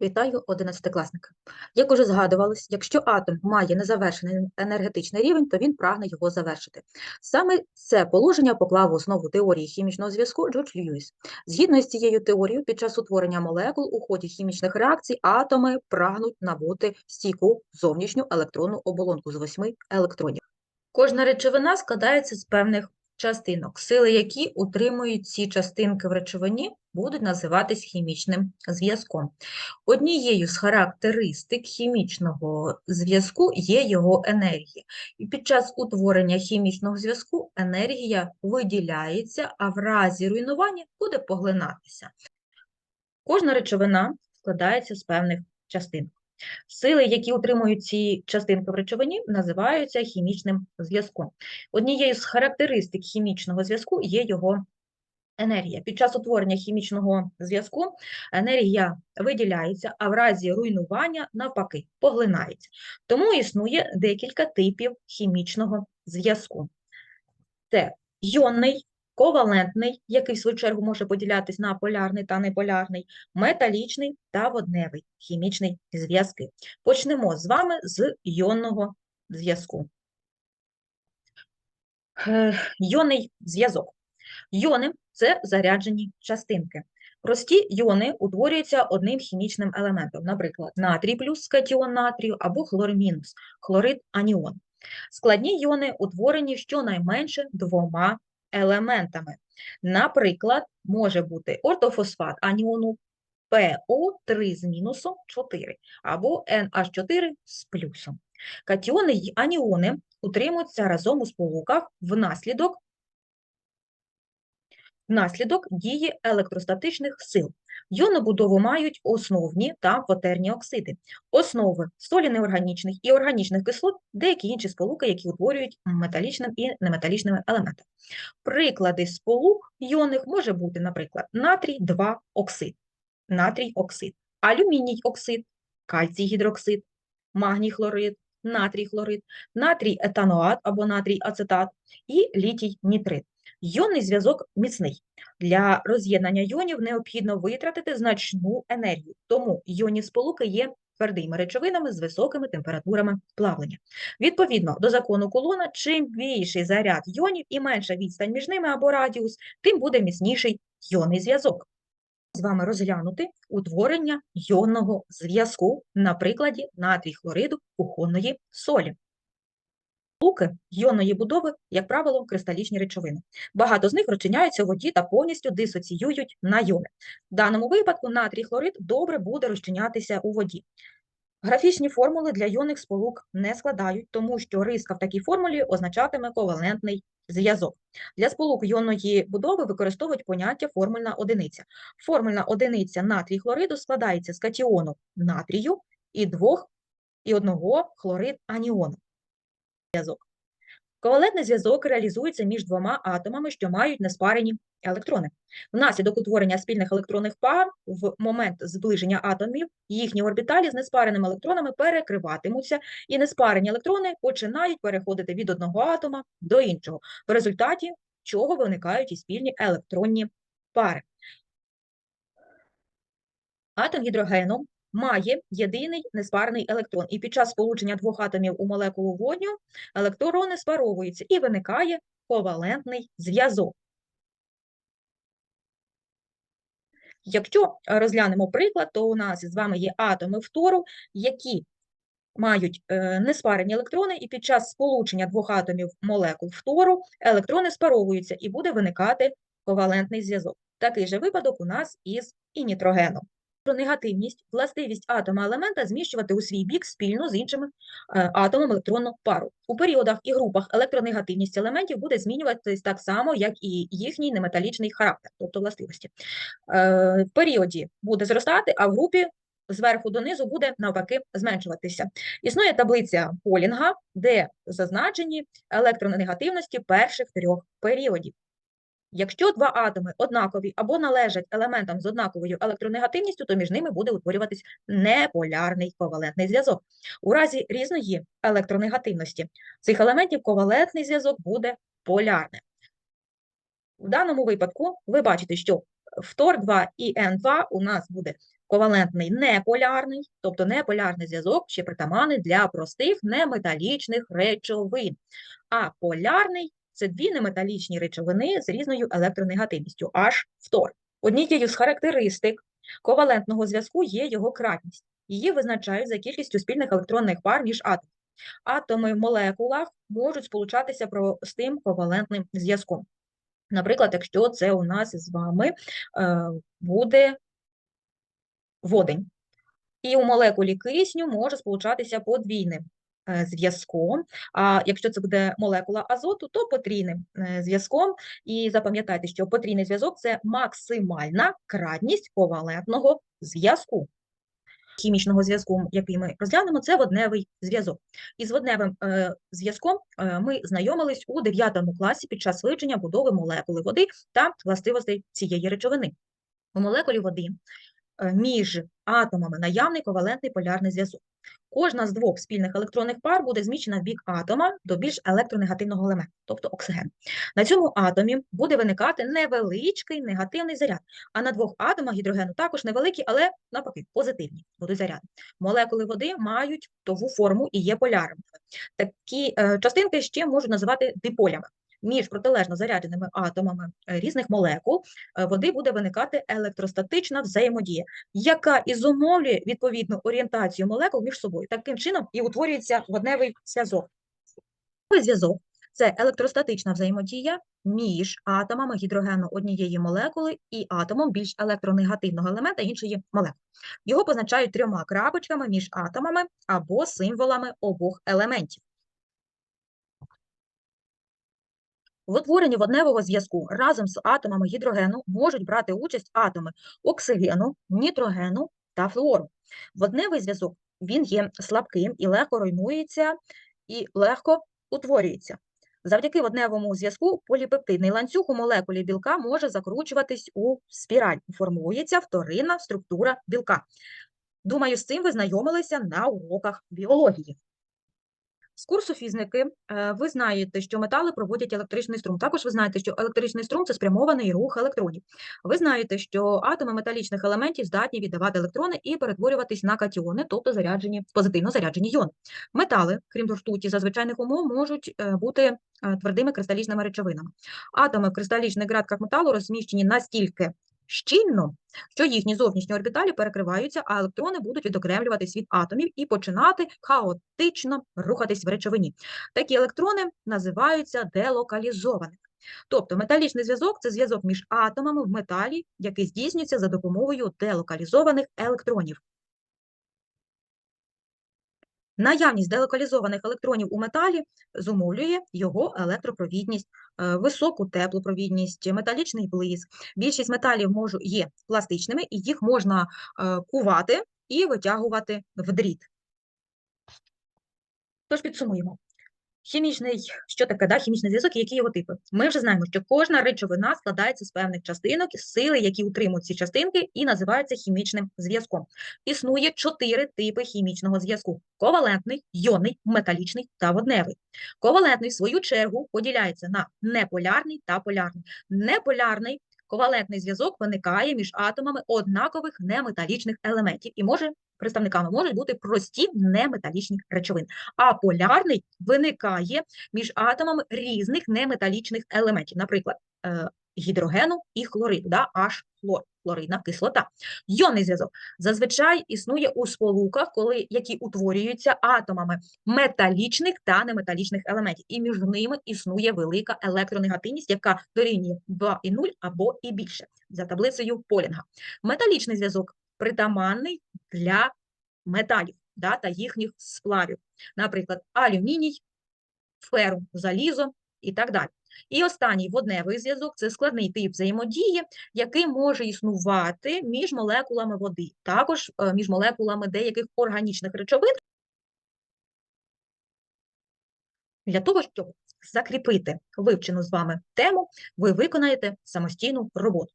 Вітаю, одинадцятикласники. Як уже згадувалось, якщо атом має незавершений енергетичний рівень, то він прагне його завершити. Саме це положення поклав в основу теорії хімічного зв'язку Джордж Льюіс. Згідно з цією теорією, під час утворення молекул у ході хімічних реакцій атоми прагнуть набути стійку зовнішню електронну оболонку з восьми електронів. Кожна речовина складається з певних частинок, сили які утримують ці частинки в речовині, будуть називатись хімічним зв'язком. Однією з характеристик хімічного зв'язку є його енергія. І під час утворення хімічного зв'язку енергія виділяється, а в разі руйнування буде поглинатися. Кожна речовина складається з певних частинок. Сили, які утримують ці частинки в речовині, називаються хімічним зв'язком. Однією з характеристик хімічного зв'язку є його енергія. Під час утворення хімічного зв'язку енергія виділяється, а в разі руйнування, навпаки, поглинається. Тому існує декілька типів хімічного зв'язку. Це йонний, ковалентний, який в свою чергу може поділятись на полярний та неполярний, металічний та водневий хімічний зв'язки. Почнемо з вами з йонного зв'язку. Е, Йонний зв'язок. Йони – це заряджені частинки. Прості йони утворюються одним хімічним елементом, наприклад, натрій плюс катіон натрію або хлор мінус, хлорид аніон. Складні йони утворені щонайменше двома елементами. Наприклад, може бути ортофосфат аніону ПО3 з мінусом 4 або NH4 з плюсом. Катіони й аніони утримуються разом у сполуках внаслідок внаслідок дії електростатичних сил. Йонобудову мають основні та кватерні оксиди, основи солі неорганічних і органічних кислот, деякі інші сполуки, які утворюють металічним і неметалічними елементами. Приклади сполук йонних може бути, наприклад, натрій 2 оксид, натрій оксид, алюміній оксид, кальцій гідроксид, магній хлорид, натрій хлорид, натрій етаноат або натрій ацетат і літій нітрит. Йонний зв'язок міцний. Для роз'єднання йонів необхідно витратити значну енергію, тому йонні сполуки є твердими речовинами з високими температурами плавлення. Відповідно до закону Кулона, чим більший заряд йонів і менша відстань між ними або радіус, тим буде міцніший йонний зв'язок. З вами розглянути утворення йонного зв'язку на прикладі натрій хлориду кухонної солі. Луки йонної будови, як правило, кристалічні речовини. Багато з них розчиняються у воді та повністю дисоціюють на йони. В даному випадку натрій хлорид добре буде розчинятися у воді. Графічні формули для йонних сполук не складають, тому що риска в такій формулі означатиме ковалентний зв'язок. Для сполук йонної будови використовують поняття формульна одиниця. Формульна одиниця натрій хлориду складається з катіону натрію і двох і одного хлорид аніону зв'язок. Ковалентний зв'язок реалізується між двома атомами, що мають неспарені електрони. Внаслідок утворення спільних електронних пар в момент зближення атомів їхні орбіталі з неспареними електронами перекриватимуться, і неспарені електрони починають переходити від одного атома до іншого, в результаті чого виникають і спільні електронні пари. Атом гідрогену має єдиний неспарений електрон, і під час сполучення двох атомів у молекулу водню електрони спаровуються і виникає ковалентний зв'язок. Якщо розглянемо приклад, то у нас з вами є атоми фтору, які мають е, неспарені електрони, і під час сполучення двох атомів молекул фтору електрони спаровуються і буде виникати ковалентний зв'язок. Такий же випадок у нас із і нітрогеном про негативність, властивість атома елемента зміщувати у свій бік спільно з іншими е, атомом електронну пару. У періодах і групах електронегативність елементів буде змінюватись так само, як і їхній неметалічний характер, тобто властивості. Е, в періоді буде зростати, а в групі зверху донизу буде навпаки зменшуватися. Існує таблиця Полінга, де зазначені електронегативності перших трьох періодів. Якщо два атоми однакові або належать елементам з однаковою електронегативністю, то між ними буде утворюватись неполярний ковалентний зв'язок. У разі різної електронегативності цих елементів ковалентний зв'язок буде полярним. В даному випадку ви бачите, що фтор 2 і Н2 у нас буде ковалентний неполярний, тобто неполярний зв'язок ще притаманний для простих неметалічних речовин. А полярний це дві неметалічні речовини з різною електронегативністю, аж фтор. Однією з характеристик ковалентного зв'язку є його кратність. Її визначають за кількістю спільних електронних пар між атомами. Атоми в молекулах можуть сполучатися простим ковалентним зв'язком. Наприклад, якщо це у нас з вами е, буде водень. І у молекулі кисню може сполучатися подвійним зв'язком. А якщо це буде молекула азоту, то потрійним е, зв'язком. І запам'ятайте, що потрійний зв'язок це максимальна кратність ковалентного зв'язку. Хімічного зв'язку, який ми розглянемо, це водневий зв'язок. Із водневим е, зв'язком е, ми знайомились у 9 класі під час вивчення будови молекули води та властивостей цієї речовини. У молекулі води е, між атомами наявний ковалентний полярний зв'язок. Кожна з двох спільних електронних пар буде зміщена в бік атома до більш електронегативного елементу, тобто оксиген. На цьому атомі буде виникати невеличкий негативний заряд, а на двох атомах гідрогену також невеликі, але навпаки позитивні будуть заряди. Молекули води мають тову форму і є полярними. Такі е, частинки ще можуть називати диполями. Між протилежно зарядженими атомами е, різних молекул е, води буде виникати електростатична взаємодія, яка і зумовлює відповідну орієнтацію молекул між собою. Таким чином і утворюється водневий зв'язок. Зв'язок це електростатична взаємодія між атомами гідрогену однієї молекули і атомом більш електронегативного елемента іншої молекули. Його позначають трьома крапочками між атомами або символами обох елементів. В утворенні водневого зв'язку разом з атомами гідрогену можуть брати участь атоми оксигену, нітрогену та флуору. Водневий зв'язок він є слабким і легко руйнується і легко утворюється. Завдяки водневому зв'язку поліпептидний ланцюг у молекулі білка може закручуватись у спіраль. Формується вторинна структура білка. Думаю, з цим ви знайомилися на уроках біології. З курсу фізики е, ви знаєте, що метали проводять електричний струм. Також ви знаєте, що електричний струм це спрямований рух електронів. Ви знаєте, що атоми металічних елементів здатні віддавати електрони і перетворюватись на катіони, тобто заряджені позитивно заряджені іони. Метали, крім ртуті, за звичайних умов можуть е, бути е, твердими кристалічними речовинами. Атоми в кристалічних градках металу розміщені настільки щільно, що їхні зовнішні орбіталі перекриваються, а електрони будуть відокремлюватись від атомів і починати хаотично рухатись в речовині. Такі електрони називаються делокалізованими. Тобто металічний зв'язок це зв'язок між атомами в металі, який здійснюється за допомогою делокалізованих електронів. Наявність делокалізованих електронів у металі зумовлює його електропровідність, е, високу теплопровідність, металічний блиск. Більшість металів є пластичними, і їх можна е, кувати і витягувати в дріт. Тож підсумуємо. Хімічний, що таке да, хімічний зв'язок і які його типи? Ми вже знаємо, що кожна речовина складається з певних частинок, сили, які утримують ці частинки, і називаються хімічним зв'язком. Існує чотири типи хімічного зв'язку: ковалентний, йонний, металічний та водневий. Ковалентний, в свою чергу, поділяється на неполярний та полярний. Неполярний ковалентний зв'язок виникає між атомами однакових неметалічних елементів і може представниками можуть бути прості неметалічні речовини. А полярний виникає між атомами різних неметалічних елементів, наприклад, е, гідрогену і хлориду, да, аж хлор, хлоридна кислота. Йонний зв'язок зазвичай існує у сполуках, коли, які утворюються атомами металічних та неметалічних елементів, і між ними існує велика електронегативність, яка дорівнює 2,0 або і більше за таблицею Полінга. Металічний зв'язок притаманний для металів да, та їхніх сплавів, наприклад, алюміній, ферум, залізо і так далі. І останній водневий зв'язок це складний тип взаємодії, який може існувати між молекулами води, також е, між молекулами деяких органічних речовин. Для того, щоб закріпити вивчену з вами тему, ви виконаєте самостійну роботу.